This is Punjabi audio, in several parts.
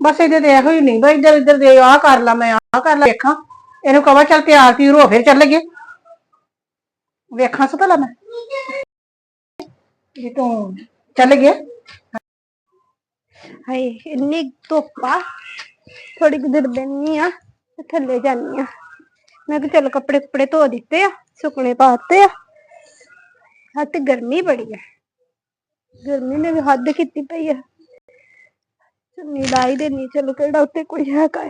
ਬਸ ਇਹਦੇ ਤੇ ਇਹੋ ਹੀ ਨਹੀਂ ਬਈ ਇੱਧਰ ਇੱਧਰ ਦੇ ਆਹ ਕਰ ਲਾ, ਮੈਂ ਆਹ ਕਰ ਲਾ, ਵੇਖਾਂ। ਇਹਨੂੰ ਕਹਾਂ ਚੱਲ ਤਿਆਰ ਤਿਉਰ ਹੋ, ਫਿਰ ਚੱਲ ਗਏ ਵੇਖਾਂ ਸੋ ਭਲਾ ਮੈਂ। ਇਹ ਤੂੰ ਚੱਲ ਗਿਆ ਹਾਏ, ਇੰਨੀ ਧੁੱਪ ਆ। ਥੋੜੀ ਕੁ ਦੇਰ ਬੈਣੀ ਆ ਤੇ ਥੱਲੇ ਜਾਨੀ ਆ। ਮੈਂ ਕਿਹਾ ਚੱਲ ਕੱਪੜੇ ਕੁਪੜੇ ਧੋ ਦਿੱਤੇ ਆ, ਸੁੱਕਣੇ ਪਾਤੇ ਆ। ਹਾਂ ਤੇ ਗਰਮੀ ਬੜੀ ਆ। ਗਰਮੀ ਨੇ ਵੀ ਹੱਦ ਕੀਤੀ ਪਈ ਆ। ਚੁੰਨੀ ਲਾਈ ਦੇਣੀ ਚਲੋ ਕਿਹੜਾ ਉੱਤੇ ਕੋਈ ਹੈਗਾ ਆ।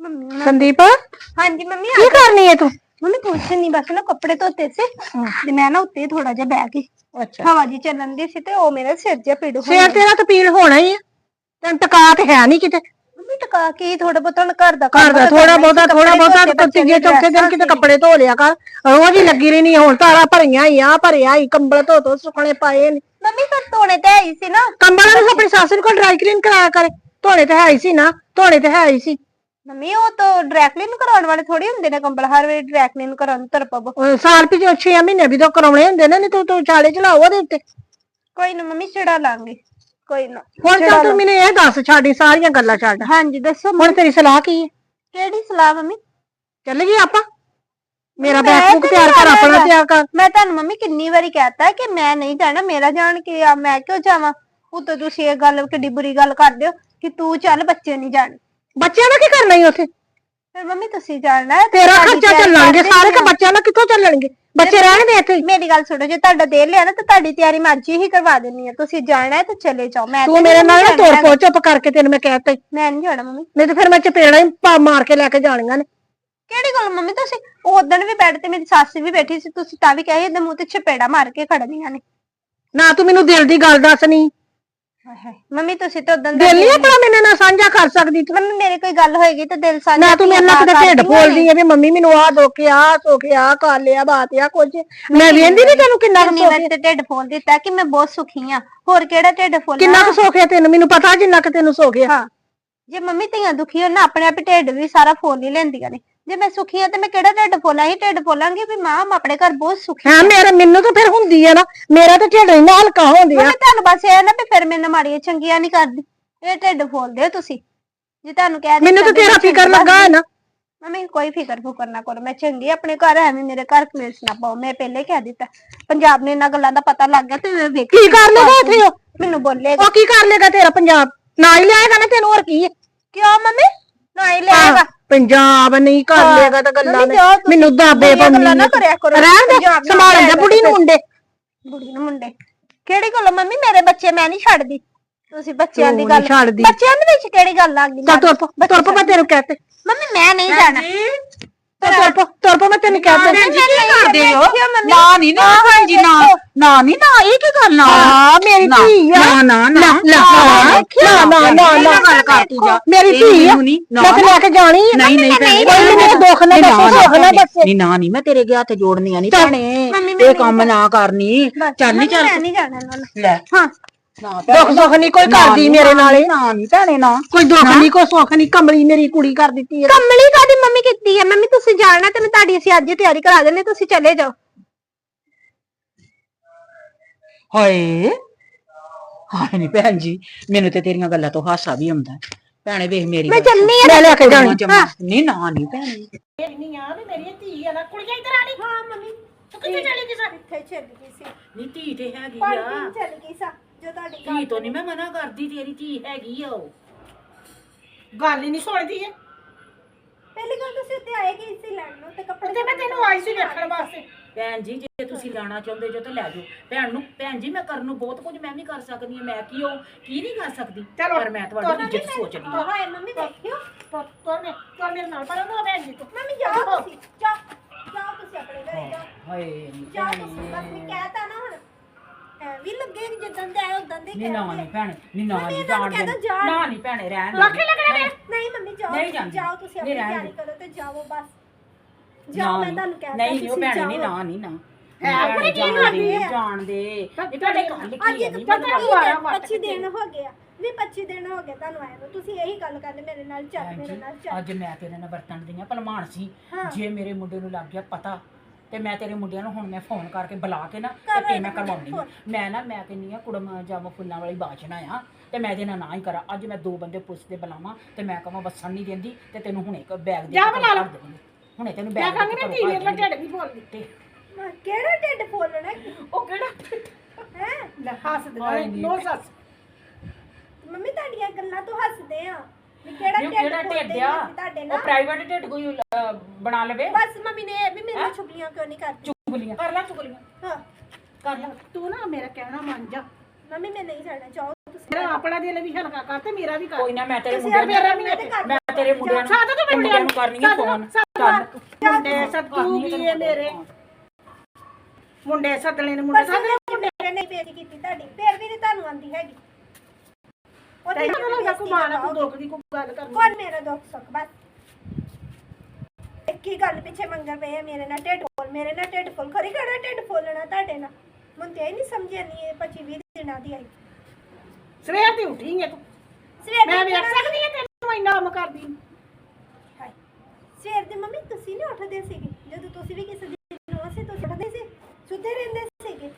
ਮੰਮੀ ਸੰਦੀਪ? ਹਾਂਜੀ ਮੰਮੀ ਕੀ ਆ ਕਰਨੀ ਹੈ ਤੂੰ? ਮੰਮੀ ਕੁਛ ਨਹੀਂ ਬਸ ਨਾ ਕੱਪੜੇ ਧੋਤੇ ਸੀ ਤੇ ਮੈਂ ਨਾ ਉੱਤੇ ਥੋੜਾ ਜਿਹਾ ਬਹਿ ਗਈ। ਅੱਛਾ। ਹਵਾ ਜੀ ਚੱਲਣ ਦੀ ਸੀ ਤੇ ਉਹ ਮੇਰਾ ਸਿਰ ਜਿਹਾ ਪੀੜ ਹੋ ਸਿਰ ਤੇਰਾ ਤਾਂ ਪੀੜ ਹੋਣਾ ਹੀ ਆ ਤੈਨੂੰ ਟਕਾ ਤੇ ਹੈ ਨਹੀਂ ਕਿਤੇ। ਮੰਮੀ ਟਕਾ ਕੇ ਥੋੜਾ ਬਹੁਤਾ ਹੁਣ ਘਰ ਦਾ ਘਰ ਕੰਮ ਦਾ ਤਾਂ ਥੋੜਾ ਕਰਨਾ ਹੀ ਬਹੁਤਾ ਥੋੜਾ ਬਹੁਤਾ ਧੋਤੇ, ਬੱਚੇ ਤੀਜੇ ਚੌਥੇ ਦਿਨ ਕਿਤੇ ਕੱਪੜੇ ਧੋ ਲਿਆ ਕਰ। ਰੋਜ਼ ਹੀ ਲੱਗੀ ਰਹਿਣੀ ਹੁਣ ਤਾਰਾ ਭਰੀਆਂ ਹੀ ਆ ਭਰਿਆ ਹੀ ਕੰਬਲ ਧੋ ਧੋ ਸੁਕਣੇ ਪਾਏ ਨੇ। ਮੰਮੀ ਫਿਰ ਧੋਣੇ ਤੇ ਆਈ ਸੀ ਨਾ। ਕੰਬਲ ਨੂੰ ਆਪਣੀ ਸੱਸ ਨੂੰ ਕੋਲ ਡਰਾਈ ਕਲੀਨ ਕਰਾਇਆ ਕਰੇ। ਧੋਣੇ ਤੇ ਹੈ ਹੀ ਸੀ ਨਾ ਧੋਣੇ ਤੇ ਹੈ ਹੀ ਸੀ। ਮੰਮੀ ਉਹ ਤਾਂ ਡਾਇਰੈਕਟਲੀ ਨੂੰ ਕਰਾਉਣ ਵਾਲੇ ਥੋੜੀ ਹੁੰਦੇ ਨੇ ਕੰਬਲ ਹਰ ਵੇਲੇ ਡਾਇਰੈਕਟਲੀ ਨੂੰ ਕਰਾਉਣ ਤਰ ਪਬ ਉਹ ਸਾਲ ਪਿਛੇ 6 ਮਹੀਨੇ ਵੀ ਤਾਂ ਕਰਾਉਣੇ ਹੁੰਦੇ ਨੇ ਨਹੀਂ ਤੂੰ ਤੂੰ ਚਾਲੇ ਚਲਾਓ ਉਹਦੇ ਉੱਤੇ। ਕੋਈ ਨਾ ਮੰਮੀ ਚੜਾ ਲਾਂਗੇ। ਕੋਈ ਨਾ। ਹੁਣ ਤਾਂ ਤੂੰ ਮੈਨੂੰ ਇਹ ਦੱਸ ਛਾੜੀ ਸਾਰੀਆਂ ਗੱਲਾਂ ਛੱਡ। ਹਾਂਜੀ ਦੱਸੋ ਹੁਣ ਤੇਰੀ ਸਲਾਹ ਕੀ ਹੈ? ਕਿਹੜੀ ਸਲਾਹ ਮੰਮੀ? ਚੱਲ ਗਈ ਆਪਾਂ। ਮੇਰਾ ਬੈਗ ਬੁੱਕ ਤਿਆਰ ਕਰ ਆਪਣਾ। ਤਿਆਰ ਕਰ। ਮੈਂ ਤੁਹਾਨੂੰ ਮੰਮੀ ਕਿੰਨੀ ਵਾਰੀ ਕਹਿਤਾ ਕਿ ਮੈਂ ਨਹੀਂ ਜਾਣਾ ਮੇਰਾ ਜਾਣ ਕੇ ਆ ਮੈਂ ਕਿਉਂ ਜਾਵਾਂ? ਉਤੋਂ ਤੁਸੀਂ ਇਹ ਗੱਲ ਕਿੱਡੀ ਬੁਰੀ ਗੱਲ ਕਰਦੇ ਹੋ ਕਿ ਤੂੰ ਚੱਲ ਬੱਚੇ ਨਹੀਂ ਜਾਣ। ਬੱਚਿਆਂ ਨੇ ਕੀ ਕਰਨਾ ਹੀ ਉੱਥੇ? ਫਿਰ ਮੰਮੀ ਤੁਸੀਂ ਜਾਣਾ ਹੈ ਤੇਰਾ ਖਰਚਾ ਕਰ ਸਾਰੇ ਕਿ ਬੱਚਿਆਂ ਨਾਲ ਕਿੱਥੋਂ ਚੱਲਣਗੇ? ਬੱਚੇ ਰਹਿਣਗੇ ਇੱਥੇ? ਹੀ। ਮੇਰੀ ਗੱਲ ਸੁਣੋ ਜੇ ਤੁਹਾਡਾ ਦੇ ਲਿਆ ਨਾ ਤਾਂ ਤੁਹਾਡੀ ਤਿਆਰੀ ਮੈਂ ਅੱਜ ਹੀ ਕਰਵਾ ਦੇਣੀ ਹੈ ਤੁਸੀਂ ਜਾਣਾ ਹੈ ਤਾਂ ਚਲੇ ਜਾਓ। ਮੈਂ ਤੂੰ ਤੇ ਮੇਰੇ ਨਾਲ ਨਾ ਤੋਰ। ਪੋ ਚੁੱਪ ਕਰਕੇ ਤੈਨੂੰ ਮੈਂ ਕਹਿ ਤਾ ਮੈਂ ਨਹੀਂ ਜਾਣਾ ਮੰਮੀ। ਨਹੀਂ ਤੇ ਫਿਰ ਮੈਂ ਚਪੇੜਾ ਹੀ ਪਾ ਮਾਰ ਕੇ ਲੈ ਕੇ ਜਾਣੀਆਂ ਨੇ। ਕਿਹੜੀ ਗੱਲ ਮੰਮੀ? ਤੁਸੀਂ ਉਦੋਂ ਵੀ ਬੈੱਡ ਤੇ ਮੇਰੀ ਸੱਸ ਵੀ ਬੈਠੀ ਸੀ ਤੁਸੀਂ ਤਾਂ ਵੀ ਕਹੇ ਇਹਦੇ ਮੂੰਹ ਤੇ ਚਪੇੜਾ ਮਾਰ ਕੇ ਖੜਨੀਆਂ ਨੇ। ਨਾ ਤੂੰ ਮੈਨੂੰ ਦਿਲ ਦੀ ਗੱਲ ਦੱਸ ਨਹੀਂ ਹਾਏ ਹਾਏ। ਮੰਮੀ ਤੁਸੀਂ ਤਾਂ ਉਦੋਂ ਦਿਲ ਨਹੀਂ ਆਪਣਾ ਮੇਰੇ ਨਾਲ ਸਾਂਝਾ ਕਰ ਸਕਦੀ ਤੂੰ? ਮੰਮੀ ਮੇਰੇ ਕੋਈ ਗੱਲ ਹੋਏਗੀ ਤਾਂ ਦਿਲ ਸਾਂਝਾ ਨਾ ਤੂੰ ਮੇਰੇ ਨਾਲ ਕਿਤੇ ਢਿੱਡ। ਫੋਲਦੀ ਐ ਵੀ ਮੰਮੀ ਮੈਨੂੰ ਆਹ ਦੁੱਖਿਆ ਸੋਖਿਆ ਕਰ ਲਿਆ ਬਾਤ ਆ ਕੁਝ। ਮੈਂ ਵੇਂਦੀ ਨਹੀਂ ਤੈਨੂੰ ਕਿੰਨਾ ਕੁ ਸੁੱਖ ਵਾਰੀ ਤੇ ਢਿੱਡ ਫੋਲ ਦਿੱਤਾ ਕਿ ਮੈਂ ਬਹੁਤ ਸੁਖੀ ਆ। ਹੋਰ ਕਿਹੜਾ ਢਿੱਡ ਫੋਲ? ਕਿੰਨਾ ਕੁ ਸੋਖਿਆ ਤੈਨੂੰ? ਮੈਨੂੰ ਪਤਾ ਜਿੰਨਾ ਕਿ ਤੈਨੂੰ ਸੋਖਿਆ ਹਾਂ। ਜੇ ਮੰਮੀ ਧੀਆਂ ਦੁਖੀ ਹੋ ਨਾ ਆਪਣੇ ਆਪ ਹੀ ਢਿੱਡ ਵੀ ਸਾਰਾ ਫੋਲ ਹੀ ਲੈਂਦੀਆਂ ਨੇ। ਜੇ ਮੈਂ ਸੁਖੀ ਆ ਤੇ ਮੈਂ ਕਿਹੜਾ ਢਿੱਡ ਫੋਲਾਂ ਹੀ ਢਿੱਡ ਫੋਲਾਂਗੀ ਵੀ ਮਾਂ ਮੈਂ ਆਪਣੇ ਘਰ ਬਹੁਤ ਸੁਖੀ ਹਾਂ ਮੇਰੇ ਮੈਨੂੰ ਤਾਂ ਫਿਰ ਹੁੰਦੀ ਆ ਨਾ। ਮੇਰਾ ਤਾਂ ਢਿੱਡ ਇੰਨਾ ਹਲਕਾ ਹੁੰਦੀ ਆ। ਮੈਂ ਤੁਹਾਨੂੰ ਬਸ ਇਹ ਨਾ ਵੀ ਫਿਰ ਮੈਨੂੰ ਮਾੜੀਆਂ ਚੰਗੀਆਂ ਨਹੀਂ ਕਰਦੀ। ਇਹ ਢਿੱਡ ਫੋਲਦੇ ਹੋ ਤੁਸੀਂ। ਜੇ ਤੁਹਾਨੂੰ ਕਹਿ ਦਿੱਤਾ ਮੈਨੂੰ ਤਾਂ ਤੇਰਾ ਫਿਕਰ ਲੱਗਾ ਹੈ ਨਾ। ਮੰਮੀ ਕੋਈ ਫਿਕਰ ਫੁਕਰ ਨਾ ਕਰੋ। ਮੈਂ ਚੰਗੀ ਆਪਣੇ ਘਰ ਐਵੇਂ ਮੇਰੇ ਘਰ ਕਲੇਸ਼ ਨਾ ਪਾਓ। ਮੈਂ ਪਹਿਲੇ ਕਹਿ ਦਿੱਤਾ। ਪੰਜਾਬ ਨੇ ਇਹਨਾਂ ਗੱਲਾਂ ਦਾ ਪਤਾ ਲੱਗ ਗਿਆ ਤੇ ਮੈਂ ਵੇਖ। ਕੀ ਕਰ ਲੇਗਾ ਇੱਥੇ ਉਹ? ਮੈਨੂੰ ਬੋਲੇਗਾ। ਉਹ ਕੀ ਕਰ ਲੇਗਾ ਤੇਰਾ ਪੰਜਾਬ? ਨਾ ਹੀ ਲਿਆਏਗਾ ਨਾ ਤੈਨੂੰ ਹੋਰ ਕੀ ਹੈ ਕਿਉਂ ਮੰਮੀ? ਪੰਜਾਬ ਨਹੀਂ ਕਰ ਲੇਗਾ ਤਾਂ ਗੱਲਾਂ ਨੇ। ਮੈਨੂੰ ਦਾਬੇ ਪਾਉਂਦੀ ਗੱਲਾਂ ਨਾ। ਕਰਿਆ ਕਰੋ। ਰਹਿਣ ਦੇ ਸੰਭਾਲਣ ਦੇ ਬੁੜੀ ਨੂੰ ਮੁੰਡੇ ਬੁੜੀ ਨੂੰ ਮੁੰਡੇ ਕਿਹੜੀ ਗੱਲ ਮੰਮੀ ਮੇਰੇ ਬੱਚੇ ਮੈਂ ਨਹੀਂ ਛੱਡਦੀ ਤੁਸੀਂ ਬੱਚਿਆਂ ਦੀ ਗੱਲ। ਬੱਚਿਆਂ ਦੇ ਵਿੱਚ ਕਿਹੜੀ ਗੱਲ ਆ ਗਈ ਤੁਰ ਪੋ ਤੁਰ ਪੋ ਤੈਨੂੰ ਕਹਤੇ ਮੰਮੀ ਮੈਂ ਨਹੀਂ ਜਾਣਾ ਮੇਰੀ ਧੀ ਲੈ ਕੇ ਜਾਣੀ ਦੁੱਖ ਨਾ ਦੱਸੋ ਦੁੱਖ ਨਾ ਦੱਸੋ। ਨਹੀਂ ਨਾ ਜੋੜਨੀਆਂ ਨਹੀਂ ਭੈਣੇ। ਇਹ ਕੰਮ ਨਾ ਕਰਨੀ। ਚੱਲ ਨਹੀਂ ਚੱਲ ਲੈ। ਹਾਂ। ਨਾ ਦੁੱਖ ਸੁੱਖ ਨਹੀਂ ਕੋਈ ਕਰਦੀ ਮੇਰੇ ਨਾਲ। ਨਾ ਨਹੀਂ ਭੈਣੇ ਨਾ। ਕੋਈ ਦੁੱਖ ਨਹੀਂ ਕੋਈ ਸੁੱਖ ਨਹੀਂ ਕਮਲੀ ਮੇਰੀ ਕੁੜੀ ਕਰ ਦਿੱਤੀ ਹੈ। ਕੰਮਲੀ ਕਾਦੀ ਮੰਮੀ ਕੀਤੀ ਹੈ? ਮੰਮੀ ਤੁਸੀਂ ਜਾਣਾ ਤੇ ਮੈਂ ਤੁਹਾਡੀ ਅਸੀਂ ਅੱਜ ਹੀ ਤਿਆਰੀ ਕਰਾ ਦਿੰਨੇ ਤੁਸੀਂ ਚਲੇ ਜਾਓ। ਹਾਏ ਹਾਏ ਨਹੀਂ ਭੈਣ ਜੀ ਮੈਨੂੰ ਤੇ ਤੇਰੀਆਂ ਗੱਲਾਂ ਤੋਂ ਹਾਸਾ ਵੀ ਆਉਂਦਾ। ਹੈ। ਭੈਣੇ ਵੇਖ ਮੇਰੀ ਮੈਂ ਗੱਲ ਸੁਣ। ਚੱਲਨੀ ਆ ਮੈਂ ਲੈ ਕੇ ਜਾਣੀ ਨਹੀਂ ਨਾ ਨਹੀਂ ਭੈਣੇ। ਨਹੀਂ ਆ ਵੀ ਮੇਰੀ ਧੀ ਆ ਨਾ ਕੁੜੀਆਂ ਇੱਧਰ ਆ ਨੀ ਹਾਂ ਮੰਮੀ। ਤੂੰ ਕਿੱਥੇ ਚਲੀ ਗਈ ਸਾ? ਇੱਥੇ ਚੱਲ ਗਈ ਸੀ। ਨਹੀਂ ਧੀ ਤੇ ਹੈਗੀ ਆ। ਪੀਣ ਚੱਲ ਗਈ ਸਾਂ। ਜੋ ਤੁਹਾਡੀ ਧੀ ਤੋਂ ਨਹੀਂ ਮੈਂ ਮਨਾ ਕਰਦੀ ਤੇਰੀ ਧੀ ਹੈਗੀ ਆ ਉਹ। ਗੱਲ ਹੀ ਨਹੀਂ ਸੁਣਦੀ ਐ ਪਹਿਲੀ ਗੱਲ ਤੁਸੀਂ ਉੱਤੇ ਆਏ ਗਏ ਸੀ ਲੈਣ ਨੂੰ? ਤੇ ਕੱਪੜੇ ਤੇ ਮੈਂ ਤੈਨੂੰ ਆਈ ਸੀ ਵੇਖਣ ਵਾਸਤੇ। ਭੈਣ ਜੀ ਜੇ ਤੁਸੀਂ ਲੈਣਾ ਚਾਹੁੰਦੇ ਜੋ ਤਾਂ ਲੈ ਜਾਓ। ਭੈਣ ਨੂੰ ਭੈਣ ਜੀ ਮੈਂ ਕਰਨ ਨੂੰ ਬਹੁਤ ਕੁਝ ਮੈਂ ਵੀ ਕਰ ਸਕਦੀ ਹਾਂ। ਮੈਂ ਕੀ ਉਹ ਕੀ ਨਹੀਂ ਕਰ ਸਕਦੀ? ਚਲੋ, ਪਰ ਮੈਂ ਤੁਹਾਡੀ ਇੱਜ਼ਤ ਸੋਚਦੀ ਹਾਂ। ਹਾਏ ਮੰਮੀ ਦੇਖਿਓ ਤੁਰ ਤੁਰ ਮੇ ਤੁਰ ਮੇਰੇ ਨਾਲ ਪਰ ਉਹ ਭੈਣ ਜੀ ਤੂੰ। ਮੰਮੀ ਜਾਓ ਤੁਸੀਂ ਜਾਓ। ਜਾਓ ਤੁਸੀਂ ਆਪਣੇ ਘਰੇ ਜਾਓ। ਹਾਏ ਨੀ ਜਾਓ ਭੈਣੇ। ਤੁਸੀਂ ਬਸ ਮੈਂ ਕਹਿਤਾ ਨਾ ਹੁਣ ਐ ਵੀ ਲੱਗੇ ਕਿ ਜਿੱਦਾਂ ਦੇ ਆਏ ਉਦਾਂ ਦੇ ਨਹੀਂ ਨਾ ਨਹੀਂ ਭੈਣ ਨਹੀਂ ਨਾ ਮੰਮੀ ਨਹੀਂ ਇਹਨਾਂ ਨੂੰ ਜਾਣ ਕਹਿ ਦੇ ਦਿਓ ਜਾਣ। ਨਾ ਨਹੀਂ ਭੈਣੇ ਰਹਿਣ ਦੇ। ਲੱਖ ਲੱਗ ਰਿਹਾ ਨਹੀਂ ਮੰਮੀ ਜਾਓ ਨਹੀਂ ਜਾਂਦੀ। ਜਾਓ ਤੁਸੀਂ ਆਪਣੀ ਨਹੀਂ ਰਹਿਣ ਤਿਆਰੀ ਦੇ। ਕਰੋ ਤੇ ਜਾਓ ਬਸ ਨਾ ਜਾਓ ਮੈਂ ਨਹੀਂ। ਤੁਹਾਨੂੰ ਕਹਿਤਾ ਨਹੀਂ ਨਹੀਂ ਉਹ ਭੈਣੇ ਨਹੀਂ ਨਾ ਨਹੀਂ ਨਾ ਹੈ, ਭੈਣੇ, ਆਪਣੀ ਕੀ ਜਾਣ ਕਰਨੀ ਦੇ ਹੈ? ਜਾਣ ਦੇ ਇਹ ਤੁਹਾਡੇ ਗੱਲ ਅੱਜ ਕੀ ਹੈ ਇੱਕ ਨਹੀਂ ਪਤਾ ਮੈਨੂੰ ਨਹੀਂ ਆਇਆ ਪੱਚੀ ਮੱਤ 25 ਦਿਨ ਹੋ ਗਿਆ ਵੀ 25 ਦਿਨ ਹੋ ਗਏ ਤੁਹਾਨੂੰ ਆਏ ਨੂੰ ਤੁਸੀਂ ਇਹੀ ਗੱਲ ਕਰਦੇ ਮੇਰੇ ਨਾਲ ਚੱਲ ਭੈਣ ਮੇਰੇ ਜੀ, ਨਾਲ ਚੱਲ ਅੱਜ ਮੈਂ ਤੇਰੇ ਨਾਲ ਵਰਤਣ ਦੀਆਂ ਭਲਮਾਨ ਸੀ। ਜੇ ਮੇਰੇ ਮੁੰਡੇ ਨੂੰ ਲੱਗ ਗਿਆ ਪਤਾ ਤੇ ਮੈਂ ਤੇਰੇ ਮੁੰਡਿਆਂ ਨੂੰ ਹੁਣ ਮੈਂ ਫੋਨ ਕਰਕੇ ਬੁਲਾ ਕੇ ਨਾ ਤੇ ਤੇ ਮੈਂ ਕਰਵਾਉਣੀ ਆ। ਮੈਂ ਨਾ ਮੈਂ ਕਹਿੰਨੀ ਆ ਕੁੜਮ ਜਾਮ ਫੁੱਲਾਂ ਵਾਲੀ ਬਾਚਣਾ ਆ ਤੇ ਮੈਂ ਇਹਦੇ ਨਾਲ ਨਾ ਹੀ ਕਰਾਂ। ਅੱਜ ਮੈਂ ਦੋ ਬੰਦੇ ਪੁਲਿਸ ਦੇ ਬੁਲਾਵਾਂ ਤੇ ਮੈਂ ਕਹਾਂ ਵਸਣ ਨਹੀਂ ਦਿੰਦੀ ਤੇ ਤੈਨੂੰ ਹੁਣੇ ਇੱਕ ਬੈਗ ਦੇ ਜਾ ਕੇ ਦੇਵਾਂਗੀ। ਹੁਣੇ ਤੈਨੂੰ ਮੈਂ ਬੈਗ ਕਹਾਂਗੀ ਦੇ ਨਾ ਕੇ ਧੀ ਮੇਰੇ ਨਾਲ ਢਿੱਡ ਨਹੀਂ ਮੈਂ ਕਿਹੜਾ ਢਿੱਡ ਫੋਲਣਾ ਉਹ ਕਿਹੜਾ ਹੈ? ਲੈ ਹੱਸ ਦੇ ਹਾਏ ਨੀ। ਨੋ ਸੱਸ। ਮੰਮੀ ਤੁਹਾਡੀਆਂ ਗੱਲਾਂ ਤੋਂ ਹੱਸਦੇ ਆ ਵੀ ਕਿਹੜਾ ਇਹ ਢਿੱਡ ਕਿਹੜਾ ਆ? ਤੁਹਾਡੇ ਉਹ ਨਾਲ? ਪ੍ਰਾਈਵੇਟ ਢਿੱਡ ਕੋਈ ਅਹ, ਬਣਾ ਲਵੇ। ਬਸ ਮੰਮੀ ਨੇ ਇਹ ਵੀ ਮੇਰੇ ਛੁਪਲੀਆਂ ਕਿਉਂ ਨਹੀਂ ਕਰਦੀ? ਚੁਗਲੀਆਂ। ਕਰ ਲੈ ਚੁਗਲੀਆਂ। ਹਾਂ। ਕਰ ਲੈ। ਤੂੰ ਨਾ ਮੇਰਾ ਕਹਿਣਾ ਮੰਨ ਜਾ। ਮੰਮੀ ਮੈਂ ਨਹੀਂ ਛੱਡਣਾ ਚਾਹੋ ਤੁਸੀਂ। ਮੇਰਾ ਆਪਣਾ ਦਿਲ ਵੀ ਹਲਕਾ ਕਰ ਤੇ ਮੇਰਾ ਵੀ ਕਰ। ਕੋਈ ਨਾ ਮੈਂ ਤੇਰੇ ਤੁਸੀਂ ਮੁੰਡਿਆਂ ਮੇਰਾ ਨੂੰ ਵੀ ਤੇ ਕਰ ਮੈਂ ਤੇਰੇ ਮੁੰਡਿਆਂ ਨੂੰ ਸਾਦਾ ਤਾਂ ਤੇ ਮੁੰਡਿਆਂ ਨੂੰ। ਕਰਨੀ ਆ ਫੋਨ ਚੱਲ ਮੁੰਡੇ ਸੱਦੂ ਵੀ ਇਹ ਮੇਰੇ। ਮੁੰਡੇ ਸੱਦਣੇ ਨੇ ਮੁੰਡੇ ਪਰ ਸੱਦਣੇ ਮੇਰੇ ਨੇ ਬੇਇੱਜ਼ਤੀ ਕੀਤੀ ਤੁਹਾਡੀ। ਫਿਰ ਵੀ ਨਹੀਂ ਤੁਹਾਨੂੰ ਆਂਦੀ ਹੈਗੀ। ਉਹਦੇ ਤੈਨੂੰ ਤਾਂ ਲੱਗਦਾ ਕੋਈ ਮਾਣਾ ਕੋਈ ਦੁੱਖ ਦੀ ਕੋਈ ਗੱਲ ਕਰਨੀ? ਕੌਣ ਮੇਰਾ ਦੁੱਖ ਸੁੱਖ ਬਸ। ਇੱਕ ਹੀ ਗੱਲ ਪਿੱਛੇ ਮੰਗਰ ਪਏ ਆ ਮੇਰੇ ਨਾਲ ਢਿੱਡ ਫੁੱਲ ਮੇਰੇ ਨਾਲ ਢਿੱਡ ਫੁੱਲ। ਖਰੀ ਖੜਾ ਢਿੱਡ ਫੁੱਲਣਾ ਤੁਹਾਡੇ ਨਾਲ। ਮੈਨੂੰ ਤੇ ਇਹ ਨਹੀਂ ਸਮਝ ਆਉਂਦੀ ਇਹ 25 20 ਦਿਨਾਂ ਦੀ ਆਈ। ਸਵੇਰ ਦੀ ਉੱਠੀ ਹੈ ਤੂੰ। ਸਵੇਰ ਮੈਂ ਦੀ ਵੇਖ ਸਕਦੀ ਹਾਂ ਤੈਨੂੰ ਇੰਨਾ ਕੰਮ ਕਰਦੀ। ਨੂੰ। ਹਾਏ। ਸਵੇਰ ਦੀ ਮੰਮੀ ਤੁਸੀਂ ਨਹੀਂ ਉੱਠਦੇ ਸੀਗੇ। ਜਦੋਂ ਤੁਸੀਂ ਵੀ ਕਿਸੇ ਦਿਨ ਨੂੰ ਅਸੀਂ ਤੁਸੀਂ ਉੱਠਦੇ ਸੀ ਸੁੱਤੇ ਰਹਿੰਦੇ ਸੀਗੇ।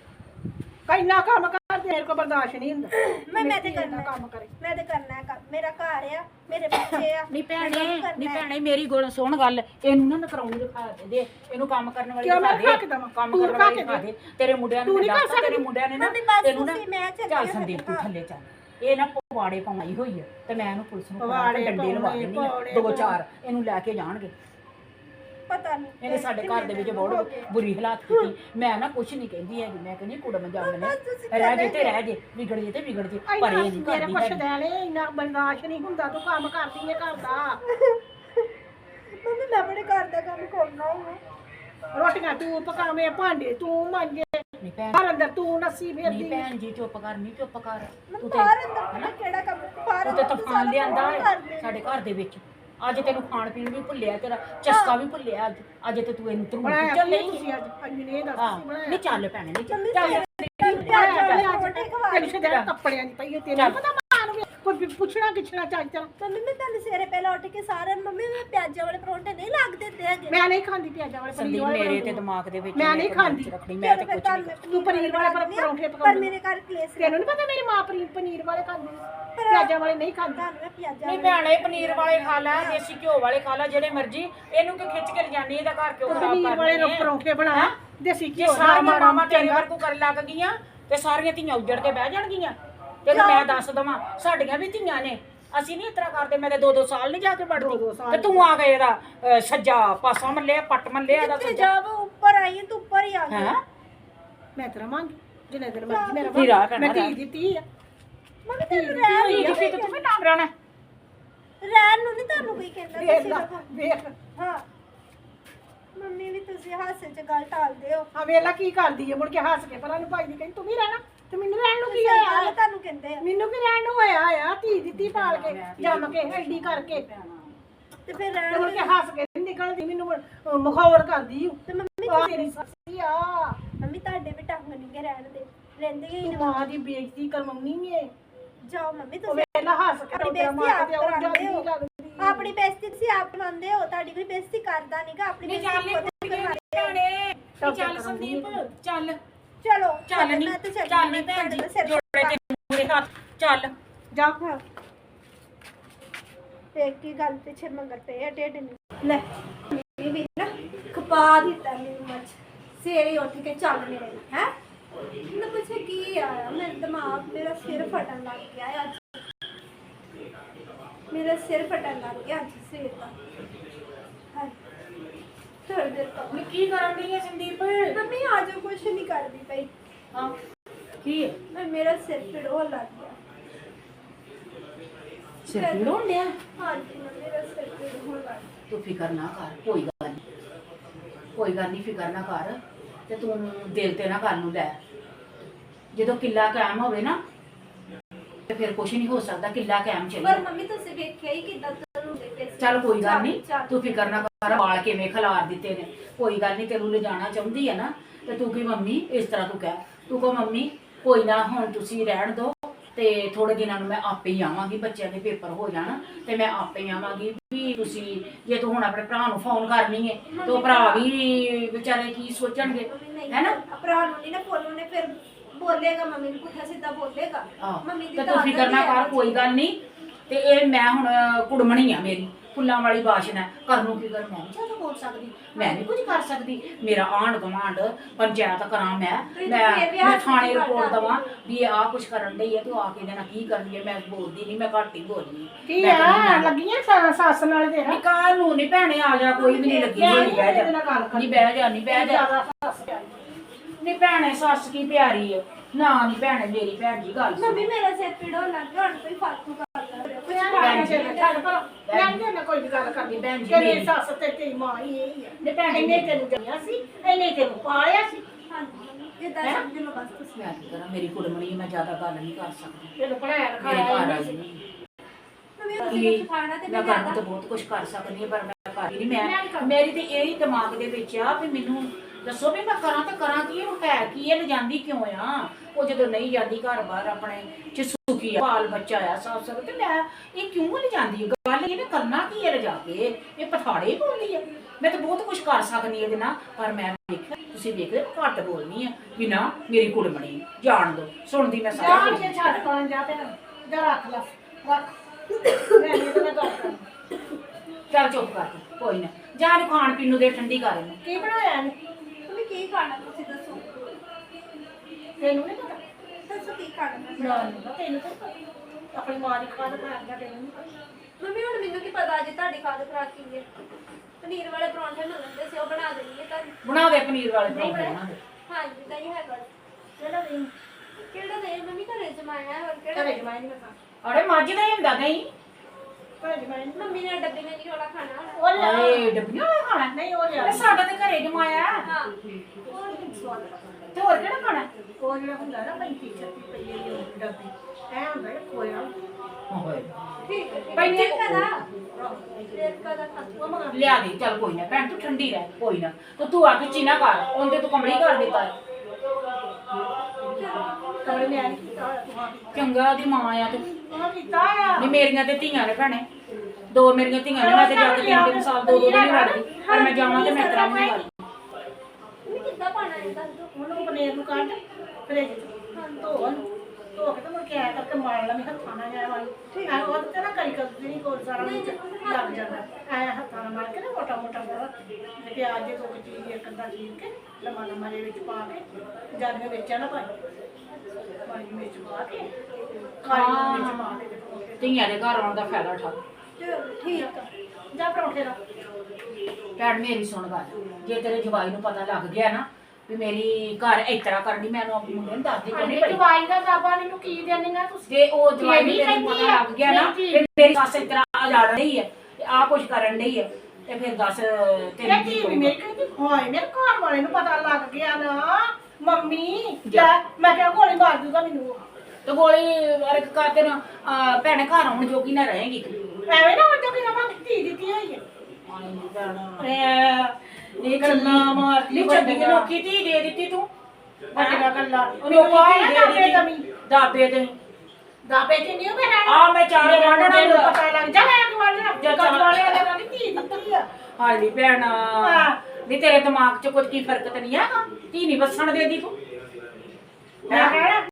ਇੰਨਾ ਕੰਮ ਕਰਦੀ ਮੇਰੇ ਕੋਲ ਬਰਦਾਸ਼ਤ ਨਹੀਂ ਹੁੰਦਾ। ਮੈਂ ਮੈਂ ਤੇ ਕਰਨਾ। ਕੰਮ ਕਰੇ। ਮੈਂ ਤੇ ਕਰਨਾ ਹੈ ਕੰਮ। ਮੇਰਾ ਘਰ ਆ ਮੇਰੇ ਬੱਚੇ ਆ। ਨਹੀਂ ਮੈਂ ਭੈਣੇ ਕਰਨਾ ਨਹੀਂ ਹੈ। ਭੈਣੇ ਮੇਰੀ ਗੁਣ ਸੁਣ ਗੱਲ। ਇਹਨੂੰ ਨਾ ਨਕਰਾਉਣੀ ਦਿਖਾ ਦੇ ਦੇ। ਇਹਨੂੰ ਕੰਮ ਕਰਨ ਵਾਲੀ ਕਿਉਂ? ਮੈਂ ਦਿਖਾ ਕੇ ਦੇਵਾਂ? ਕੰਮ ਤੂੰ ਕਰਨ ਦਿਖਾ ਵਾਲੀ ਕੇ ਦਿਖਾ ਦੇ। ਦੇ। ਤੇਰੇ ਮੁੰਡਿਆਂ ਨੂੰ ਤੂੰ ਨਹੀਂ ਕਰ ਤੇਰੇ ਸਕਦੀ। ਮੁੰਡਿਆਂ ਨੇ ਨਾ ਮੰਮੀ ਬਸ ਨਾ ਤੁਸੀਂ ਮੈਂ ਚੱਲੀ ਚੱਲ ਹਾਂ ਸੰਦੀਪ ਤੂੰ। ਥੱਲੇ ਚੱਲ। ਇਹ ਨਾ ਪਵਾੜੇ ਪਾਉਣੀ ਹੋਈ ਹੈ ਤੇ ਮੈਂ ਇਹਨੂੰ ਪੁਲਿਸ ਨੂੰ ਪਵਾ ਪਵਾੜੇ ਕੇ ਡੰਡੇ ਲਵਾ ਆ। ਪਵਾੜੇ ਦੋ ਚਾਰ ਇਹਨੂੰ ਲੈ ਕੇ ਜਾਣਗੇ। ਪਤਾ ਨਹੀਂ ਇਹਨੇ ਸਾਡੇ ਘਰ ਦੇ ਵਿੱਚ ਬਹੁਤ ਬੁਰੀ ਹਾਲਾਤ ਕੀਤੀ। ਮੈਂ ਨਾ ਕੁਛ ਨਹੀਂ ਕਹਿੰਦੀ ਹੈਗੀ। ਮੈਂ ਕਹਿੰਦੀ ਕੁੜਮ ਜਾਮ ਨੇ ਰਹਿ ਜੇ ਤੇ ਰਹਿ ਜੇ ਵਿਗੜ ਜੇ ਤੇ ਵਿਗੜ ਜੇ ਪਰ ਇਹ ਨਹੀਂ ਮੇਰੇ ਕਰਦੀ ਕੋਲ ਹੈਗੀ ਸ਼ਦੈਲੇ ਇੰਨਾ ਬਰਦਾਸ਼ਤ ਨਹੀਂ ਹੁੰਦਾ। ਤੂੰ ਕੰਮ ਕਰਦੀ ਹੈ ਘਰ ਦਾ। ਮੰਮੀ ਮੈਂ ਆਪਣੇ ਘਰ ਦਾ ਕੰਮ ਕਰਨਾ ਹੀ ਰੋਟੀਆਂ ਤੂੰ ਪਕਾਵੇਂ ਭਾਂਡੇ ਤੂੰ ਮਾਂਜੇ। ਨਹੀਂ ਭੈਣ। ਘਰ ਅੰਦਰ ਤੂੰ ਨੱਸੀ ਨਹੀਂ ਫਿਰਦੀ ਭੈਣ ਜੀ ਚੁੱਪ ਕਰ ਨਹੀਂ ਚੁੱਪ ਕਰ। ਮੈਂ ਤੂੰ ਤੇ ਬਾਹਰ ਅੰਦਰ ਪਤਾ ਕਿਹੜਾ ਕੰਮ ਬਾਹਰ ਤੂੰ ਤੇ ਅੰਦਰ ਤੂਫਾਨ ਸਾਰਾ ਲਿਆਂਦਾ ਕੰਮ ਹੈ ਕਰਦੇ। ਸਾਡੇ ਘਰ ਦੇ ਵਿੱਚ। ਅੱਜ ਤੈਨੂੰ ਖਾਣ ਪੀਣ ਵੀ ਭੁੱਲਿਆ ਤੇਰਾ ਚਸਕਾ ਵੀ ਭੁੱਲਿਆ ਅੱਜ। ਅੱਜ ਤੇ ਤੂੰ ਇਹਨੂੰ ਤਰੂ ਬਣਾਇਆ ਚੱਲ ਨਹੀਂ। ਤੁਸੀਂ ਅੱਜ? ਮੈਨੂੰ ਇਹ ਦੱਸ ਤੁਸੀਂ ਬਣਾਇਆ ਨਹੀਂ ਚੱਲ ਭੈਣੇ ਨਹੀਂ ਚੱਲ। ਮੰਮੀ ਚੱਲ। ਸਵੇਰੇ ਪਿਆਜ਼ ਵਾਲੇ ਪਰੌਂਠੇ ਖਵਾ ਤੈਨੂੰ ਸ਼ਦੈਲ ਕੱਪੜਿਆਂ ਦੀ ਪਈ ਪੁੱਛਣਾ ਕਿਛਣਾ ਚੱਲ ਚੱਲ ਮੰਮੀ ਮੈਂ ਤੁਹਾਨੂੰ ਸਵੇਰੇ ਪਹਿਲਾਂ ਉੱਠ ਕੇ ਸਾਰਿਆਂ ਨੂੰ ਮੰਮੀ ਮੈਂ ਪਿਆਜ਼ਾਂ ਵਾਲੇ ਪਰੌਂਠੇ ਨਹੀਂ ਲੱਗ ਦਿੰਦੇ ਹੈਗੇ। ਮੈਂ ਨਹੀਂ ਖਾਂਦੀ ਪਿਆਜ਼ਾਂ ਵਾਲੇ ਪਨੀਰ ਸੰਦੀਪ ਵਾਲੇ ਮੇਰੇ ਤੇ ਪਰੌਂਠੇ। ਦਿਮਾਗ ਦੇ ਵਿੱਚ ਮੈਂ ਨਹੀਂ ਖਾਂਦੀ। ਰੱਖਣੀ ਮੈਂ ਤੇ ਕੁਝ ਨਹੀਂ ਤੂੰ ਪਨੀਰ ਵਾਲੇ ਪਰੌਂਠੇ ਪਰ ਪਕਾਉਂਦੀ। ਮੇਰੇ ਘਰ ਕਲੇਸ਼ ਤੈਨੂੰ ਨਹੀਂ ਪਤਾ ਮੇਰੀ ਮਾਂ ਪਨੀਰ ਪਨੀਰ ਵਾਲੇ ਖਾਂਦੀ ਪਿਆਜ਼ਾਂ ਵਾਲੇ ਨਹੀਂ ਖਾਂਦੀ। ਤੁਹਾਨੂੰ ਮੈਂ ਪਿਆਜ਼ਾਂ ਨਹੀਂ ਭੈਣੇ ਪਨੀਰ ਵਾਲੇ ਖਾ ਲੈ ਦੇਸੀ ਘਿਓ ਵਾਲੇ ਖਾ ਲੈ ਜਿਹੜੇ ਮਰਜ਼ੀ। ਇਹਨੂੰ ਕਿ ਖਿੱਚ ਕੇ ਲਿਜਾਨੀ ਇਹਦਾ ਘਰ ਕਿਉਂ ਖਰਾਬ ਪਨੀਰ ਵਾਲੇ ਕਰਨੀ ਪਰੌਂਠੇ ਬਣਾ ਦੇਸੀ ਜੇ ਘਿਓ। ਦਾ ਸਾਰੀਆਂ ਮਾੜਾ ਮਾਮਾ ਤੇਰੇ ਚੰਗਾ। ਵਰਗੂ ਕਰਨ ਲੱਗ ਗਈਆਂ ਤੇ ਸਾਰੀਆਂ ਧੀਆਂ ਉੱਜੜ ਕੇ ਬਹਿ ਜਾਣਗੀਆਂ। ਤੈਨੂੰ ਮੈਂ ਦੱਸ ਦਵਾਂ ਸਾਡੀਆਂ ਵੀ ਧੀਆਂ ਨੇ। ਅਸੀਂ ਨਹੀਂ ਇਤਰਾ ਕਰਦੇ ਮੈਂ ਤੇ ਦੋ ਦੋ ਸਾਲ ਨਹੀਂ ਜਾ ਕੇ ਦੋ ਦੋ ਵੜਦੀ ਸਾਲ ਤੇ ਤੂੰ ਆ ਗਏ ਇਹਦਾ ਅਹ, ਸੱਜਾ ਪਾਸਾ ਮੱਲਿਆ ਪੱਟ ਮੱਲਿਆ ਇਹਦਾ ਤੇ ਸੱਜਾ। ਜਦ ਉੱਪਰ ਆਈ ਤੂੰ ਉੱਪਰ ਹੀ ਆ ਹੈ? ਗਿਆ ਮੈਂ ਤੇਰਾ ਮੰਗ ਜਿੰਨੇ ਦਿਨ ਮਰਜ਼ੀ ਮੇਰਾ। ਭੈਣਾ, ਮੈਂ ਰਹਿ। ਧੀ ਦਿੱਤੀ ਆ ਤੈਨੂੰ ਧੀ ਰਹਿਣ ਦੀ ਫਿੱਕ ਤੂੰ ਵੀ ਨਾਮ ਰਹਿਣਾ। ਰਹਿਣ ਨੂੰ ਨਹੀਂ ਤੁਹਾਨੂੰ ਕੋਈ ਕਹਿੰਦਾ ਵੇਖ ਤੁਸੀਂ ਲਾ ਰੱਖੋ। ਵੇਖ। ਹਾਂ। ਮੰਮੀ ਵੀ ਤੁਸੀਂ ਹਾਸੇ 'ਚ ਗੱਲ ਟਾਲਦੇ ਹੋ। ਆ ਵੇਲਾ ਕੀ ਕਰਦੀ ਹੈ ਮੁੜ ਕੇ ਹੱਸ ਕੇ ਪਰਾਂ ਨੂੰ ਭਾਈ ਦੀ ਕਹਿੰਦੀ ਤੂੰ ਵੀ ਰਹਿਣਾ। ਤੇ ਮੈਨੂੰ ਰਹਿਣ ਨੂੰ ਕੀ ਹੋਇਆ? ਤੁਹਾਨੂੰ ਕਹਿੰਦੇ ਆ। ਮੈਨੂੰ ਵੀ ਰਹਿਣ ਨੂੰ ਹੋਇਆ ਆ? ਧੀ ਦਿੱਤੀ ਪਾਲ ਕੇ ਜੰਮ ਕੇ ਐਡੀ ਕਰਕੇ। ਤੇ ਫਿਰ ਰਹਿਣ ਤੇ ਮੁੜ ਕੇ ਹੱਸ ਕੇ ਨਿਕਲਦੀ ਮੈਨੂੰ ਮਖੌਲ ਕਰਦੀ ਓ। ਤੇ ਮੰਮੀ ਤੇਰੀ ਸੱਸੀ ਆ। ਮੰਮੀ ਤੁਹਾਡੇ ਵੀ ਟੰਗ ਨਹੀਂ ਗੇ ਰਹਿਣ ਦੇ। ਰਹਿੰਦੇ ਹੀ ਤੂੰ ਮਾਂ ਦੀ ਬੇਇੱਜ਼ਤੀ ਕਰਵਾਉਣੀ ਏ। ਜਾਓ ਮੰਮੀ ਤੁਸੀਂ ਵੇਲਾ ਹੱਸ ਕੇ ਆਪਣੀ ਬੇਇੱਜ਼ਤੀ ਆਪ ਕੇ ਕਰਾਉਂਦੇ ਹੋ। ਲੱਗਦੀ। ਆਪਣੀ ਬੇਇੱਜ਼ਤੀ ਤੁਸੀਂ ਆਪ ਕਰਾਉਂਦੇ ਹੋ ਤੁਹਾਡੀ ਕੋਈ ਬੇਇੱਜ਼ਤੀ ਕਰਦਾ ਨਹੀਂਗਾ ਆਪਣੀ ਬੇਇੱਜ਼ਤੀ ਹੀ ਕਰਵਾਉਂਦੇ ਹੋ। ਚੱਲ ਸੰਦੀਪ ਚੱਲ। ਚਲੋ ਚੱਲ ਨਹੀਂ ਮੈਂ ਤੇ ਚੱਲੀ ਚੱਲ ਨਹੀਂ ਭੈਣ ਜੀ ਜੋੜੇ ਤੇ ਮੂਰੇ ਹੱਥ ਚੱਲ। ਜਾ ਹਾਂ ਤੇ ਕੀ ਗੱਲ ਪਿੱਛੇ ਮੰਗਰ ਪਏ ਆ ਢਿੱਡ ਨੂੰ ਲੈ ਇਹ ਵੀ ਨਾ ਖਪਾ ਦਿੱਤਾ ਮੈਨੂੰ ਮੱਚ ਸਵੇਰੇ ਉੱਠ ਕੇ ਚੱਲ ਮੇਰੇ ਨਾਲ ਹੈ? ਨਾ ਪੁੱਛੇ ਕੀ ਆਇਆ? ਮੇਰਾ ਦਿਮਾਗ ਮੇਰਾ ਸਿਰ ਫਟਣ ਲੱਗ ਗਿਆ ਅੱਜ। ਮੇਰਾ ਸਿਰ ਫਟਣ ਲੱਗ ਗਿਆ ਅੱਜ ਸਵੇਰ ਦਾ। ਥੋੜੀ ਦੇਰ ਤੱਕ ਨੀ ਕੀ ਕਰਨ ਦੀ ਹੈ ਸੰਦੀਪ? ਮੰਮੀ ਅੱਜ ਕੁਛ ਨਹੀਂ ਕਰਦੀ ਪਈ। ਹਾਂ ਕੀ? ਹੈ ਮੈਂ ਮੇਰਾ ਸਿਰ ਪੀੜ ਹੋਣ ਲੱਗ ਗਿਆ। ਸਿਰ ਪੀੜ ਹੋਣ ਡਿਆ? ਹਾਂਜੀ ਮੈਂ ਮੇਰਾ ਸਿਰ ਪੀੜ ਹੋਣ ਲੱਗ ਗਿਆ। ਤੂੰ ਫਿਕਰ ਨਾ ਕਰ ਕੋਈ ਗੱਲ ਨਹੀਂ ਕੋਈ ਗੱਲ ਨਹੀਂ ਫਿਕਰ ਨਾ ਕਰ ਤੇ ਤੂੰ ਦਿਲ ਤੇ ਨਾ ਗੱਲ ਨੂੰ ਲੈ। ਜਦੋਂ ਕਿੱਲਾ ਕਾਇਮ ਹੋਵੇ ਨਾ ਤੇ ਫਿਰ ਕੁਝ ਨਹੀਂ ਹੋ ਸਕਦਾ ਕਿੱਲਾ ਕਾਇਮ ਪਰ ਚੱਲੇ। ਮੰਮੀ ਤੁਸੀਂ ਵੇਖਿਆ ਹੀ ਕਿਦਾਂ ਤਰੁੰਦੇ ਚੱਲ ਕੋਈ ਗੱਲ ਨਹੀਂ। ਤੂੰ ਫਿਕਰ ਨਾ ਕਰ ਵਾਲ ਕਿਵੇਂ ਖਿਲਾਰ ਦਿੱਤੇ ਨੇ ਕੋਈ ਗੱਲ ਨਹੀਂ ਤੈਨੂੰ ਲਿਜਾਣਾ ਚਾਹੁੰਦੀ ਹੈ ਨਾ ਤੇ ਤੂੰ ਕੀ ਮੰਮੀ ਇਸ ਤਰ੍ਹਾਂ ਤੂੰ ਕਹਿ ਤੂੰ ਕਹ ਮੰਮੀ ਕੋਈ ਨਾ ਹੁਣ ਤੁਸੀਂ ਰਹਿਣ ਦੋ ਤੇ ਥੋੜੇ ਦਿਨਾਂ ਨੂੰ ਮੈਂ ਆਪੇ ਹੀ ਆਵਾਂਗੀ ਬੱਚਿਆਂ ਦੇ ਪੇਪਰ ਹੋ ਜਾਣ ਤੇ ਮੈਂ ਆਪੇ ਹੀ ਆਵਾਂਗੀ ਵੀ ਤੁਸੀਂ ਜੇ ਤੂੰ ਹੁਣ ਆਪਣੇ ਭਰਾ ਨੂੰ ਫੋਨ ਕਰਨੀ ਹੈ ਤੇ ਉਹ ਭਰਾ ਵੀ ਵਿਚਾਰੇ ਕੀ ਸੋਚਣਗੇ ਹੈਨਾ ਭਰਾ ਨੂੰ ਨਹੀਂ ਨਾ ਬੋਲੂ ਨੇ ਫਿਰ ਬੋਲੇਗਾ ਮੰਮੀ ਨੂੰ ਪੁੱਠਾ ਸਿੱਧਾ ਬੋਲੇਗਾ ਮੰਮੀ ਦੀ ਤੇ ਤਾਂ ਫਿਕਰ ਨਾ ਕਰ। ਕੋਈ ਗੱਲ ਨਹੀਂ ਤੇ ਇਹ ਮੈਂ ਹੁਣ ਕੁੜਮਣੀ ਆ ਮੇਰੀ ਫੁੱਲਾਂ ਵਾਲੀ ਬਾਸ਼ਨ ਹੈ। ਕਰ ਨੂੰ ਕੀ ਕਰ? ਮੈਂ ਨਹੀਂ ਜ਼ਿਆਦਾ ਬੋਲ ਸਕਦੀ ਮੈਂ ਨਹੀਂ ਕੁਝ ਕਰ ਸਕਦੀ। ਮੇਰਾ ਆਂਢ ਗੁਆਂਢ ਪੰਚਾਇਤ ਕਰਾਂ ਮੈਂ ਮੈਂ ਥਾਣੇ ਰਿਪੋਰਟ ਦਵਾਂ ਵੀ ਇਹ ਆ ਕੁਝ ਕਰਨ ਡਈ ਹੈ ਤੂੰ ਆ ਕੇ ਨਾਲ ਕੀ ਕਰਨੀ ਹੈ? ਮੈਂ ਬੋਲਦੀ ਨਹੀਂ ਮੈਂ ਘੱਟ ਹੀ ਬੋਲਦੀ ਕੀ ਮੈਂ ਕਹਿੰਦੀ ਆ? ਮੈਂ- ਲੱਗੀਆਂ ਸਾ- ਸੱਸ ਨਾਲ ਤੇਰਾ ਨਹੀਂ ਕਾਹ ਨੂੰ ਨਹੀਂ ਭੈਣੇ ਆ ਜਾ ਕੋਈ ਵੀ ਨਹੀਂ ਲੱਗੀ ਹੋਈ ਬਹਿ ਜਾ। ਨਹੀਂ ਬਹਿ ਜਾ ਨਹੀਂ ਬਹਿ ਜਾ। ਜ਼ਿਆਦਾ ਸੱਸ ਪਿਆਰੀ। ਨਹੀਂ ਭੈਣੇ ਸੱਸ ਕੀ ਪਿਆਰੀ ਹੈ? ਨਾ ਨਹੀਂ ਭੈਣੇ ਮੇਰੀ ਭੈਣ ਦੀ ਗੱਲ ਸੁਣ। ਮੰਮੀ ਮੇਰਾ ਸਿਰ ਪੀੜੋ ਲੱਗ ਗਿਆ ਹੁਣ ਕੋਈ ਫਾਲਤੂ ਮੈਂ ਭੈਣ ਨਾ ਜੀ। ਛੱਡ ਪਰ ਮੈਂ ਨੀ ਨਾ ਕੋਈ ਵੀ ਗੱਲ ਕਰਦੀ ਭੈਣ ਜੀ, ਤੇਰੀ ਮੇਰੀ- ਸੱਸ ਤੇ ਤੇਰੀ ਮਾਂ ਹੀ ਇਹ ਹੀ ਆ। ਨਹੀਂ ਭੈਣ ਜੀ, ਇਹਨੇ ਤੈਨੂੰ ਜੰਮਿਆ ਸੀ ਇਹਨੇ ਤੈਨੂੰ ਪਾਲਿਆ ਸੀ। ਹਾਂਜੀ ਮੰਮੀ ਜਿੱਦਾਂ ਹੈਂ? ਸਮਝ ਲਓ ਬਸ ਤੁਸੀਂ। ਮੈਂ ਕੀ ਕਰਾਂ? ਮੇਰੀ ਕੁੜਮਣੀ ਮੈਂ ਜ਼ਿਆਦਾ ਗੱਲ ਨਹੀਂ ਕਰ ਸਕਦੀ। ਤੈਨੂੰ ਪੜਾਇਆ ਮੇਰੇ ਲਿਖਾਇਆ ਘਰ ਹੀ ਆਈ ਨਹੀਂ ਸੀ। ਨਹੀਂ। ਮੰਮੀ ਕਿ ਤੁਸੀਂ ਸਿਖਾਣਾ ਤੇ ਮੈਂ ਮੈਂ ਕਰਨ ਨੂੰ ਤਾਂ ਬਹੁਤ ਕੁਝ ਕਰ ਸਕਦੀ ਹਾਂ ਪਰ ਮੈਂ ਕਰ ਹੀ ਨਹੀਂ। ਮੈਂ ਮੇਰੀ ਤੇ ਇਹੀ ਦਿਮਾਗ ਦੇ ਵਿੱਚ ਆ ਵੀ ਮੈਨੂੰ ਦੱਸੋ ਵੀ ਮੈਂ ਕਰਾਂ ਤਾਂ ਕਰਾਂ ਕੀ ਉਹ ਹੈ ਕੀ ਇਹ ਲਿਜਾਂਦੀ ਕਿਉਂ ਆ? ਉਹ ਜਦੋਂ ਨਹੀਂ ਜਾਂਦੀ ਘਰ ਬਾਹਰ ਆਪਣੇ ਚ ਸੁਖੀ ਆ? ਬਾਲ ਬੱਚਾ ਆ ਸਭ ਸਭ ਤੇ ਮੈਂ ਇਹ ਕਿਉਂ ਲਿਜਾਂਦੀ ਹੈ? ਗੱਲ ਇਹਨੇ ਕਰਨਾ ਕੀ ਹੈ ਲਿਜਾ ਕੇ? ਇਹ ਪਥਾੜੇ ਬੋਲਦੀ ਹੈ ਮੈਂ ਤਾਂ ਬਹੁਤ ਕੁਝ ਕਰ ਸਕਦੀ ਇਹਦੇ ਨਾਲ ਪਰ ਮੈਂ ਵੇਖਿਆ ਤੁਸੀਂ ਵੇਖਦੇ ਹੋ, ਘੱਟ ਬੋਲਨੀ ਆ ਵੀ ਨਾ ਮੇਰੀ ਕੁੜਮਣੀ ਜਾਣ ਦੋ ਸੁਣਦੀ ਮੈਂ ਸਾਰਾ ਜਾ ਕੁਝ ਕੇ ਛੱਡ ਪਾਣ ਜਾ ਤੇ ਜਾ ਰੱਖ ਲੈ ਰੱਖ। ਮੈਂ ਨਹੀਂ ਤੇ ਮੈਂ ਚੱਲ ਚੁੱਪ ਕਰ ਤੂੰ, ਕੋਈ ਨਾ। ਜਾ ਨੂੰ ਖਾਣ ਪੀਣ ਨੂੰ ਦੇ ਠੰਡੀ ਕਰ ਇਹਨੂੰ। ਕੀ ਬਣਾਇਆ ਇਹਨੇ? ਮੰਮੀ ਕੀ ਖਾਣਾ ਤੁਸੀਂ ਦੱਸੋ। ਤੈਨੂੰ ਨਹੀਂ ਪਤਾ? ਦੱਸੋ ਕੀ ਖਾਣਾ ਨਾ ਨਾ ਤੈਨੂੰ ਤਾਂ ਪਤਾ। ਆਪਣੀ ਮਾਂ ਦੀ ਖਾਦ ਬਣਾ ਕੇ ਤੈਨੂੰ ਨੀ ਪਤਾ। ਮੰਮੀ ਹੁਣ ਮੈਨੂੰ ਕੀ ਪਤਾ ਅੱਜ ਤੁਹਾਡੀ ਖਾਦ ਖਰਾਕ ਕੀ ਹੈ? ਪਨੀਰ ਵਾਲੇ ਪਰੌਂਠੇ ਮਿਲਦੇ ਸੀ ਉਹ ਬਣਾ ਦੇਣੀ ਹੈ ਤੁਹਾਨੂੰ ਬਣਾ ਦੇ ਪਨੀਰ ਵਾਲੇ ਪਰੌਂਠੇ ਬਣਾ ਦੇ ਹਾਂਜੀ ਦਹੀਂ ਹੈਗਾ। ਚਲੋ ਨਹੀਂ ਕਿਹੜਾ ਦੇ ਮੰਮੀ ਘਰੇ ਜਮਾਇਆ ਹੈ, ਹੋਰ ਕਿਹੜਾ ਘਰੇ ਜਮਾਈ ਨਹੀਂ ਮੈਂ ਅਰੇ ਮੱਝ ਦਾ ਹੀ ਹੁੰਦਾ ਨਹੀਂ ਘਰੇ ਜਮਾਈ ਨੀ। ਮੰਮੀ ਨੇ ਡੱਬੇ ਨੇ ਨਹੀਂ ਵਾਲਾ ਖਾਣਾ ਹੋਣਾ। ਉਹ ਲਿਆ। ਅਰੇ ਡੱਬੀਆਂ ਵਾਲਾ ਖਾਣਾ? ਨਹੀਂ ਉਹ ਲਿਆ। ਅਰੇ ਸਾਡਾ ਤੇ ਘਰੇ ਜਮਾਇਆ। ਹਾਂ। ਸਵਾਦ ਤੇ ਹੋਰ ਕਿਹੜਾ ਖਾਣਾ? ਉਹ ਜਿਹੜਾ ਹੁੰਦਾ ਨਾ 35 36 ਰੁਪਏ ਦੀ ਉਹ ਡੱਬੀ। ਐ ਹੁੰਦਾ ਹੈ ਖੋਇਆ। ਓਏ। ਠੀਕ ਹੈ ਭਾਈ ਠੀਕ ਤੇ- ਕਦਾ ਰੇਤ ਕਦਾ ਖਾਂਦੇ ਉਹ ਮਗਾ ਲਿਆ ਦੇ ਚੱਲ ਕੋਈ ਨਾ। ਭੈਣ ਤੂੰ ਠੰਡੀ ਰਹਿ ਕੋਈ ਨਾ। ਤੇ ਤੂੰ ਆ ਕੇ ਚੀਨਾ ਕਰ ਉਹਦੇ ਤੂੰ ਕਮਲੀ ਕਰ ਦਿੱਤਾ। ਹੈ। ਕਮਰੇ ਨੇ ਐਂ ਕੀਤਾ ਹੋਇਆ ਤੂੰ ਆ ਚੰਗਾ ਦੀ ਮਾਂ ਆ ਤੂੰ। ਉਹ ਕੀਤਾ ਆ। ਨਹੀਂ ਮੇਰੀਆਂ ਤੇ ਧੀਆਂ ਨੇ ਭੈਣੇ। ਦੋ ਮੇਰੀਆਂ ਧੀਆਂ ਨੇ ਮੈਂ ਤੇ ਜਾ ਕੇ ਤਿੰਨ ਤਿੰਨ ਸਾਲ ਦੋ ਦੋ ਦਿਨ ਵੜਦੀ ਪਰ ਮੈਂ ਜਾਵਾਂ ਤੇ ਮੈਂ ਤੇਰਾ ਨਹੀਂ ਵੜਦੀ ਮੰਮੀ ਕਿੱਦਾਂ ਪਾਣਾ ਹੈ ਉਹਨੂੰ ਪਨੀਰ ਨੂੰ ਕੱਢ ਫ੍ਰਿਜ ਧੋ ਉਹਨੂੰ ਧੋ ਕੇ ਤੇ ਮੁੜ ਕੇ ਆਇਆ ਕਰਕੇ ਮਾਰ ਲਾ ਮੈਂ ਹੱਥਾਂ ਨਾਲ ਜਾਇਆ ਵਾਲੀ ਐ ਉਹ ਤੇ ਨਾ ਕਰੀ ਕਰਦੀ ਨਹੀਂ ਕੋਈ ਸਾਰਾ ਵਿੱਚ ਲੱਗ ਜਾਂਦਾ। ਐ ਹੱਥਾਂ ਨਾਲ ਮਾਰ ਕੇ ਨਾ ਮੋਟਾ ਮੋਟਾ ਬੜਾ ਤੇ ਪਿਆਜ਼ ਦੇ ਦੋ ਕੁ ਚੀਜ਼ ਇੱਕ ਅੱਧਾ ਚੀਰ ਕੇ ਲੰਮਾ ਲੰਮਾ ਦੇ ਵਿੱਚ ਪਾ ਕੇ ਜਦ ਮੈਂ ਵਿੱਚ ਨਾ ਪਾਈ। ਪਾਣੀ ਵਿੱਚ ਪਾ ਕੇ ਕਾਲੀ ਮਿਰਚ ਵਿੱਚ ਪਾ ਕੇ ਤੇ ਪਰੌਂਠੇ ਧੀਆਂ ਦੇ ਘਰ ਆਉਣ ਦਾ ਫਾਇਦਾ ਉਠਾ। ਚਲੋ ਠੀਕ ਆ। ਜਾ ਪਰੌਂਠੇ ਦਾ ਭੈਣ ਮੇਰੀ ਸੁਣ ਗੱਲ। ਜੇ ਤੇਰੇ ਜਵਾਈ ਨੂੰ ਪਤਾ ਲੱਗ ਗਿਆ ਨਾ ਵੀ ਮੇਰੀ ਘਰ ਇਸ ਤਰ੍ਹਾਂ ਕਰਨੀ ਮੈਨੂੰ ਆਪਣੇ ਮੁੰਡੇ ਨੂੰ ਦੱਸਦੀ ਕਿਉਂ ਨਹੀਂ ਪਈ ਦਵਾਈ ਦਾ ਦਾਬਾ ਮੈਨੂੰ ਕੀ ਦੇਣੀਆਂ ਤੁਸੀਂ ਜੇ ਉਹ ਜਵਾਈ ਨੂੰ ਨਹੀਂ ਨੂੰ ਕਹਿੰਦੀ ਪਤਾ। ਲੱਗ ਗਿਆ ਨਾ ਵੀ ਮੇਰੀ ਸੱਸ ਇਸ ਤਰ੍ਹਾਂ ਆਜਾੜ ਰਹੀ ਹੈ ਤੇ ਆ ਕੁਝ ਕਰਨ ਰਹੀ ਹੈ ਤੇ ਫਿਰ ਦੱਸ ਤੇਰੀ ਕੀ ਵੀ? ਮੇਰੀ ਕਹਿੰਦੀ ਹੋਏ ਮੇਰੇ ਘਰ ਵਾਲੇ ਨੂੰ ਪਤਾ ਲੱਗ ਗਿਆ ਨਾ ਮੰਮੀ। ਲੈ, ਮੈਂ ਕਿਹਾ ਗੋਲੀ ਮਾਰ ਦੂਗਾ ਮੈਨੂੰ। ਤੇ ਗੋਲੀ ਅਰੇ ਕਾਤੇ ਨਾ ਭੈਣੇ ਘਰ ਆਉਣ ਜੋਗੀ ਨਾ ਰਹੇਗੀ ਐਵੇਂ ਨਾ ਹੁਣ ਕਿ ਨਾ ਧੀ ਦਿੱਤੀ ਹੋਈ ਹੈ ਇਹ ਇਹ ਗੱਲਾਂ ਮਾਰਦੀ ਨਹੀਂ ਚੰਗੀ ਨੋਕੀ ਧੀ ਦੇ ਦਿੱਤੀ ਤੂੰ। ਵੱਡੀਆਂ ਗੱਲਾਂ। ਉਹਨੂੰ ਮੈਨੂੰ ਧੀ ਕੀ ਦੇ ਦੇ ਦਿੱਤੀ। ਦਿੱਤੀ ਦਾਬੇ ਤੇ ਦਾਬੇ ਤੇ ਨਹੀਂ ਮੈਂ ਰਹਿਣਾ। ਆ ਮੈਂ ਚਾਰ ਮੇਰੇ ਵਾਂਢਣਾ ਮੁੰਡੇ ਨੂੰ ਨੂੰ ਪਤਾ ਲੱਗ ਜਾ ਮੈਂ ਗਵਾਂਢਣਾ ਜਾ ਕੱਚ ਚਾਰ- ਵਾਲੇ ਦਾ ਕਹਿੰਦੀ ਧੀ ਦਿੱਤੀ ਆ। ਹਾਏ ਨੀ ਭੈਣਾ। ਹਾਂ। ਵੀ ਤੇਰੇ ਦਿਮਾਗ 'ਚ ਕੁਝ ਕੀ ਫ਼ਰਕ ਤੇ ਨਹੀਂ ਹੈਗਾ? ਧੀ ਨਹੀਂ ਵਸਣ ਦੇਦੀ ਤੂੰ। ਮੈਂ ਕਹਿਣਾ।